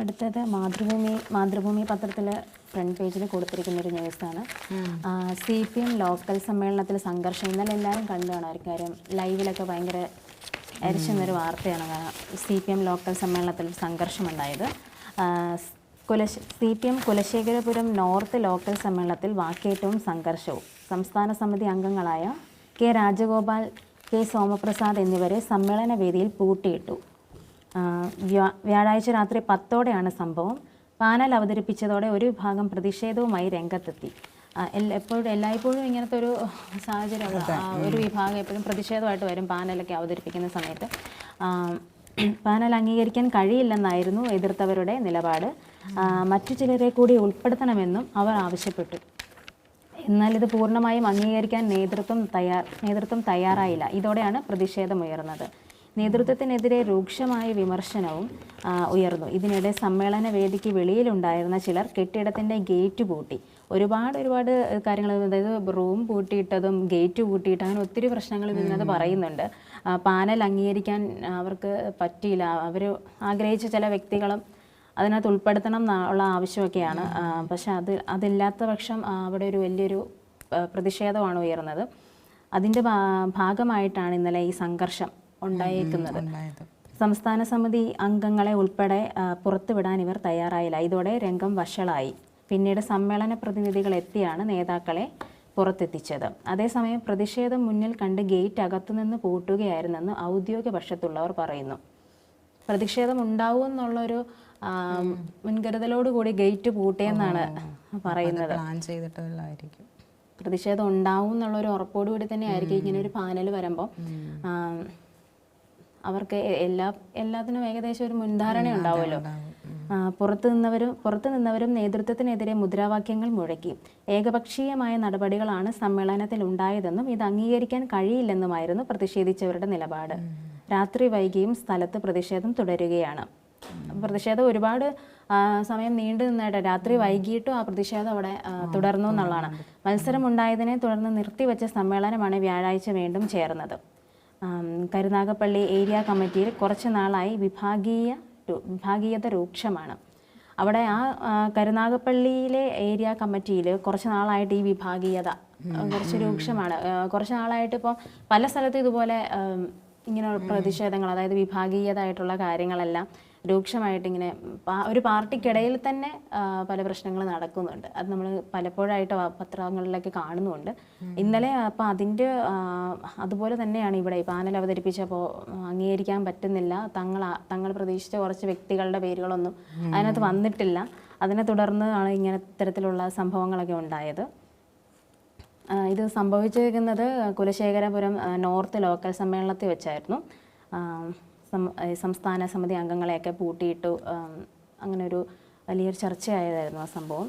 അടുത്തത് മാതൃഭൂമി മാതൃഭൂമി പത്രത്തിൽ ഫ്രണ്ട് പേജിൽ കൊടുത്തിരിക്കുന്ന ഒരു ന്യൂസാണ് സി പി എം ലോക്കൽ സമ്മേളനത്തിൽ സംഘർഷം ഇന്നലെ എല്ലാവരും കണ്ടു കാണാമായിരിക്കും കാര്യം ലൈവിലൊക്കെ ഭയങ്കര അരിച്ചെന്നൊരു വാർത്തയാണ് സി പി എം ലോക്കൽ സമ്മേളനത്തിൽ സംഘർഷമുണ്ടായത്. ഉണ്ടായത് കുലശ C P M Kulasekharapuram north local സമ്മേളനത്തിൽ വാക്കേറ്റവും സംഘർഷവും. സംസ്ഥാന സമിതി അംഗങ്ങളായ കെ രാജഗോപാൽ കെ സോമപ്രസാദ് എന്നിവരെ സമ്മേളന വേദിയിൽ പൂട്ടിയിട്ടു. വ്യാഴാഴ്ച രാത്രി പത്തോടെയാണ് സംഭവം. പാനൽ അവതരിപ്പിച്ചതോടെ ഒരു വിഭാഗം പ്രതിഷേധവുമായി രംഗത്തെത്തി. എപ്പോഴും എല്ലായ്പ്പോഴും ഇങ്ങനത്തെ ഒരു സാഹചര്യം ഒരു വിഭാഗം എപ്പോഴും പ്രതിഷേധമായിട്ട് വരും പാനലൊക്കെ അവതരിപ്പിക്കുന്ന സമയത്ത്. പാനൽ അംഗീകരിക്കാൻ കഴിയില്ലെന്നായിരുന്നു എതിർത്തവരുടെ നിലപാട്. മറ്റു ചിലരെ കൂടി ഉൾപ്പെടുത്തണമെന്നും അവർ ആവശ്യപ്പെട്ടു. എന്നാൽ ഇത് പൂർണമായും അംഗീകരിക്കാൻ നേതൃത്വം തയ്യാർ നേതൃത്വം തയ്യാറായില്ല. ഇതോടെയാണ് പ്രതിഷേധമുയർന്നത്. നേതൃത്വത്തിനെതിരെ രൂക്ഷമായ വിമർശനവും ഉയർന്നു. ഇതിനിടെ സമ്മേളന വേദിക്ക് വെളിയിലുണ്ടായിരുന്ന ചിലർ കെട്ടിടത്തിന്റെ ഗേറ്റ് പൂട്ടി. ഒരുപാട് ഒരുപാട് കാര്യങ്ങൾ അതായത് റൂം പൂട്ടിയിട്ടതും ഗേറ്റ് പൂട്ടിയിട്ട് അങ്ങനെ ഒത്തിരി പ്രശ്നങ്ങൾ ഇതിനകത്ത് പറയുന്നുണ്ട്. പാനൽ അംഗീകരിക്കാൻ അവർക്ക് പറ്റിയില്ല. അവർ ആഗ്രഹിച്ച ചില വ്യക്തികളും അതിനകത്ത് ഉൾപ്പെടുത്തണം എന്നുള്ള ആവശ്യമൊക്കെയാണ്. പക്ഷെ അത് അതില്ലാത്ത പക്ഷം അവിടെ ഒരു വലിയൊരു പ്രതിഷേധമാണ് ഉയർന്നത്. അതിന്റെ ഭാഗമായിട്ടാണ് ഇന്നലെ ഈ സംഘർഷം ഉണ്ടായേക്കുന്നത്. സംസ്ഥാന സമിതി അംഗങ്ങളെ ഉൾപ്പെടെ പുറത്തുവിടാൻ ഇവർ തയ്യാറായില്ല. ഇതോടെ രംഗം വഷളായി. പിന്നീട് സമ്മേളന പ്രതിനിധികൾ എത്തിയാണ് നേതാക്കളെ പുറത്തെത്തിച്ചത്. അതേസമയം പ്രതിഷേധം മുന്നിൽ കണ്ട് ഗേറ്റ് അകത്തുനിന്ന് പൂട്ടുകയായിരുന്നെന്ന് ഔദ്യോഗിക പക്ഷത്തുള്ളവർ പറയുന്നു. പ്രതിഷേധം ഉണ്ടാവും എന്നുള്ളൊരു മുൻകരുതലോടുകൂടി ഗേറ്റ് പൂട്ടിയെന്നാണ് പറയുന്നത്. പ്ലാൻ ചെയ്തിട്ടുള്ളതായിരിക്കും. പ്രതിഷേധം ഉണ്ടാവും എന്നുള്ളൊരു ഉറപ്പോടുകൂടി തന്നെ ആയിരിക്കും ഇങ്ങനെ ഒരു പാനൽ വരുമ്പോൾ അവർക്ക് എല്ലാ എല്ലാത്തിനും ഏകദേശം ഒരു മുൻധാരണ ഉണ്ടാവുമല്ലോ. പുറത്തു നിന്നവരും പുറത്തു നിന്നവരും നേതൃത്വത്തിനെതിരെ മുദ്രാവാക്യങ്ങൾ മുഴക്കി. ഏകപക്ഷീയമായ നടപടികളാണ് സമ്മേളനത്തിൽ ഉണ്ടായതെന്നും ഇത് അംഗീകരിക്കാൻ കഴിയില്ലെന്നുമായിരുന്നു പ്രതിഷേധിച്ചവരുടെ നിലപാട്. രാത്രി വൈകിയും സ്ഥലത്ത് പ്രതിഷേധം തുടരുകയാണ്. പ്രതിഷേധം ഒരുപാട് സമയം നീണ്ടു നിന്നായിട്ട് രാത്രി വൈകിട്ടും ആ പ്രതിഷേധം അവിടെ തുടർന്നു എന്നുള്ളതാണ്. മത്സരം ഉണ്ടായതിനെ തുടർന്ന് നിർത്തിവെച്ച സമ്മേളനമാണ് വ്യാഴാഴ്ച വീണ്ടും ചേർന്നത്. കരുനാഗപ്പള്ളി ഏരിയ കമ്മിറ്റിയിൽ കുറച്ച് നാളായി വിഭാഗീയ വിഭാഗീയത രൂക്ഷമാണ്. അവിടെ ആ കരുനാഗപ്പള്ളിയിലെ ഏരിയ കമ്മിറ്റിയിൽ കുറച്ച് നാളായിട്ട് ഈ വിഭാഗീയത കുറച്ച് രൂക്ഷമാണ്. കുറച്ച് നാളായിട്ട് ഇപ്പോൾ പല സ്ഥലത്തും ഇതുപോലെ ഇങ്ങനെ പ്രതിഷേധങ്ങൾ അതായത് വിഭാഗീയതായിട്ടുള്ള കാര്യങ്ങളെല്ലാം രൂക്ഷമായിട്ട് ഇങ്ങനെ പാ- ഒരു പാർട്ടിക്കിടയിൽ തന്നെ പല പ്രശ്നങ്ങൾ നടക്കുന്നുണ്ട്. അത് നമ്മൾ പലപ്പോഴായിട്ട് പത്രങ്ങളിലൊക്കെ കാണുന്നുണ്ട്. ഇന്നലെ അപ്പം അതിന്റെ അതുപോലെ തന്നെയാണ് ഇവിടെ ഈ പാനൽ അവതരിപ്പിച്ചപ്പോൾ അംഗീകരിക്കാൻ പറ്റുന്നില്ല. തങ്ങൾ തങ്ങൾ പ്രതീക്ഷിച്ച കുറച്ച് വ്യക്തികളുടെ പേരുകളൊന്നും അതിനകത്ത് വന്നിട്ടില്ല. അതിനെ തുടർന്ന് ആണ് ഇങ്ങനെ ഇത്തരത്തിലുള്ള സംഭവങ്ങളൊക്കെ ഉണ്ടായത്. ഇത് സംഭവിച്ചിരിക്കുന്നത് കുലശേഖരപുരം നോർത്ത് ലോക്കൽ സമ്മേളനത്തിൽ വെച്ചായിരുന്നു. സംസ്ഥാന സമിതി അംഗങ്ങളെയൊക്കെ പൂട്ടിയിട്ടു അങ്ങനൊരു വലിയൊരു ചർച്ചയായതായിരുന്നു ആ സംഭവം.